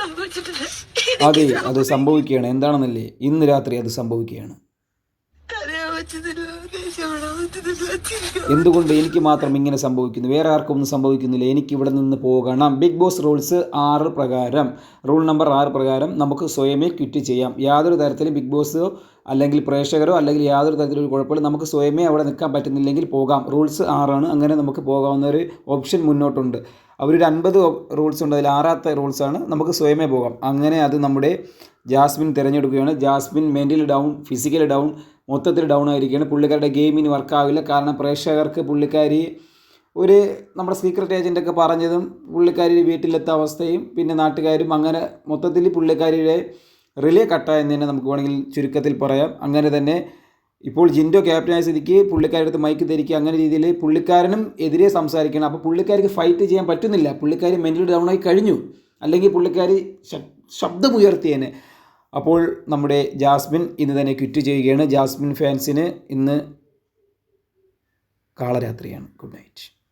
സംഭവിച്ചിട്ടില്ല. അതെ അത് സംഭവിക്കുകയാണ്. എന്താണെന്നല്ലേ? ഇന്ന് രാത്രി അത് സംഭവിക്കുകയാണ്. എന്തുകൊണ്ട് എനിക്ക് മാത്രം ഇങ്ങനെ സംഭവിക്കുന്നു? വേറെ ആർക്കും ഒന്നും സംഭവിക്കുന്നില്ല. എനിക്ക് ഇവിടെ നിന്ന് പോകണം. ബിഗ് ബോസ് റൂൾസ് ആറ് പ്രകാരം റൂൾ നമ്പർ ആറ് പ്രകാരം നമുക്ക് സ്വയമേ ക്വിറ്റ് ചെയ്യാം. യാതൊരു തരത്തിലും ബിഗ് ബോസോ അല്ലെങ്കിൽ പ്രേക്ഷകരോ അല്ലെങ്കിൽ യാതൊരു തരത്തിലൊരു കുഴപ്പമില്ല. നമുക്ക് സ്വയമേ അവിടെ നിൽക്കാൻ പറ്റുന്നില്ലെങ്കിൽ പോകാം. റൂൾസ് ആറാണ്. അങ്ങനെ നമുക്ക് പോകാവുന്ന ഒരു ഓപ്ഷൻ മുന്നോട്ടുണ്ട്. അവരൊരു അൻപത് റൂൾസ് ഉണ്ട് അതിൽ ആറാമത്തെ റൂൾസാണ് നമുക്ക് സ്വയമേ പോകാം. അങ്ങനെ അത് നമ്മുടെ Jasmine തിരഞ്ഞെടുക്കുകയാണ്. Jasmine mentally down physically down മൊത്തത്തിൽ ഡൗൺ ആയിരിക്കുകയാണ്. പുള്ളിക്കാരുടെ ഗെയിമിന് വർക്കാവില്ല കാരണം പ്രേക്ഷകർക്ക് പുള്ളിക്കാരി ഒരു നമ്മുടെ സീക്രട്ട് ഏജന്റൊക്കെ പറഞ്ഞതും പുള്ളിക്കാരി വീട്ടിലെത്ത അവസ്ഥയും പിന്നെ നാട്ടുകാരും അങ്ങനെ മൊത്തത്തിൽ പുള്ളിക്കാരിയുടെ റിലേ കട്ടായെന്ന് തന്നെ നമുക്ക് വേണമെങ്കിൽ ചുരുക്കത്തിൽ പറയാം. അങ്ങനെ തന്നെ ഇപ്പോൾ ജിൻഡോ ക്യാപ്റ്റനായ സ്ഥിതിക്ക് പുള്ളിക്കാരുടെ അടുത്ത് മൈക്ക് ധരിക്കുക അങ്ങനെ രീതിയിൽ പുള്ളിക്കാരനും എതിരെ സംസാരിക്കണം. അപ്പോൾ പുള്ളിക്കാർക്ക് ഫൈറ്റ് ചെയ്യാൻ പറ്റുന്നില്ല. പുള്ളിക്കാരി മെന്റലി ഡൗൺ ആയി കഴിഞ്ഞു. അല്ലെങ്കിൽ പുള്ളിക്കാരി ശബ്ദമുയർത്തിയേനെ. അപ്പോൾ നമ്മുടെ ജാസ്മിൻ ഇന്ന് തന്നെ ക്വിറ്റ് ചെയ്യുകയാണ്. ജാസ്മിൻ ഫാൻസിന് ഇന്ന് കാളരാത്രിയാണ്. Good night